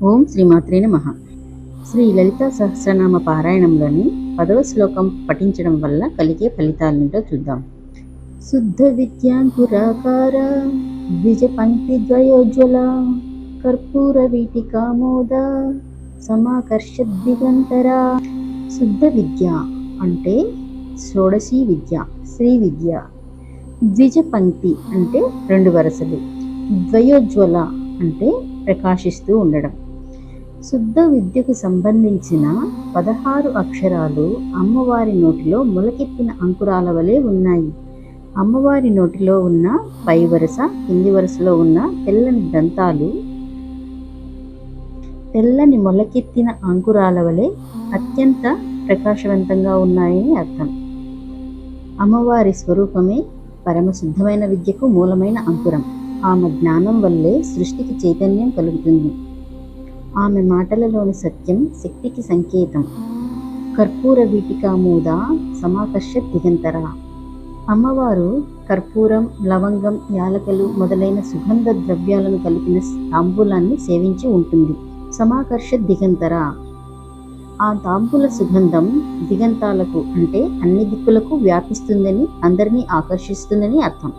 ఓం శ్రీమాత్రే నమ. శ్రీ లలిత సహస్రనామ పారాయణంలోని పదవ శ్లోకం పఠించడం వల్ల కలిగే ఫలితాలేంటో చూద్దాం. శుద్ధ విద్యాంకురాకార ద్విజ పంక్తి ద్వయోజ్వల కర్పూర వీటికామోద సమాకర్ష దిగంతరా శుద్ధ విద్య అంటే షోడశీ విద్య శ్రీ విద్య. ద్విజ పంక్తి అంటే రెండు వరుసలు. ద్వయోజ్వల అంటే ప్రకాశిస్తూ ఉండడం. శుద్ధ విద్యకు సంబంధించిన పదహారు అక్షరాలు అమ్మవారి నోటిలో మొలకెత్తిన అంకురాల వలె ఉన్నాయి. అమ్మవారి నోటిలో ఉన్న పై వరుస కింది వరుసలో ఉన్న తెల్లని దంతాలు తెల్లని మొలకెత్తిన అంకురాల వలె అత్యంత ప్రకాశవంతంగా ఉన్నాయని అర్థం. అమ్మవారి స్వరూపమే పరమశుద్ధమైన విద్యకు మూలమైన అంకురం. ఆమె జ్ఞానం వల్లే సృష్టికి చైతన్యం కలుగుతుంది. ఆమె మాటలలోని సత్యం శక్తికి సంకేతం. కర్పూర వీటికామూద సమాకర్ష దిగంతర. అమ్మవారు కర్పూరం లవంగం యాలకలు మొదలైన సుగంధ ద్రవ్యాలను కలిపిన తాంబూలాన్ని సేవించి ఉంటుంది. సమాకర్ష దిగంతర. ఆ తాంబూల సుగంధం దిగంతాలకు అంటే అన్ని దిక్కులకు వ్యాపిస్తుందని అందరినీ ఆకర్షిస్తుందని అర్థం.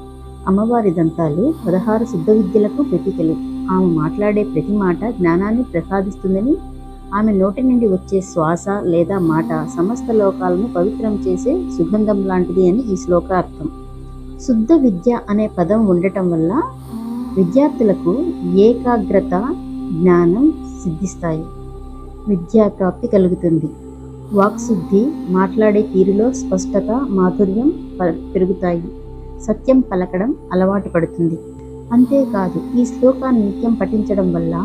అమ్మవారి దంతాలు పదహారు సిద్ధ విద్యలకు ప్రతీకలు. ఆమె మాట్లాడే ప్రతి మాట జ్ఞానాన్ని ప్రసాదిస్తుందని ఆమె నోటి నుండి వచ్చే శ్వాస లేదా మాట సమస్త లోకాలను పవిత్రం చేసే సుగంధం లాంటిది అని ఈ శ్లోకార్థం శుద్ధ విద్య అనే పదం ఉండటం వల్ల విద్యార్థులకు ఏకాగ్రత జ్ఞానం సిద్ధిస్తాయి. విద్యా ప్రాప్తి కలుగుతుంది. వాక్శుద్ధి మాట్లాడే తీరులో స్పష్టత మాధుర్యం పెరుగుతాయి. సత్యం పలకడం అలవాటు పడుతుంది. అంతేకాదు ఈ శ్లోకాన్ని నిత్యం పఠించడం వల్ల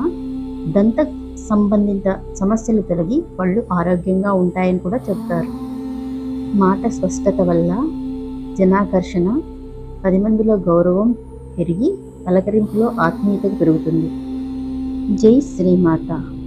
దంత సంబంధిత సమస్యలు తొలగి పళ్ళు ఆరోగ్యంగా ఉంటాయని కూడా చెప్తారు. మాట స్పష్టత వల్ల జనాకర్షణ పది మందిలో గౌరవం పెరిగి పలకరింపులో ఆత్మీయత పెరుగుతుంది. జై శ్రీమాత.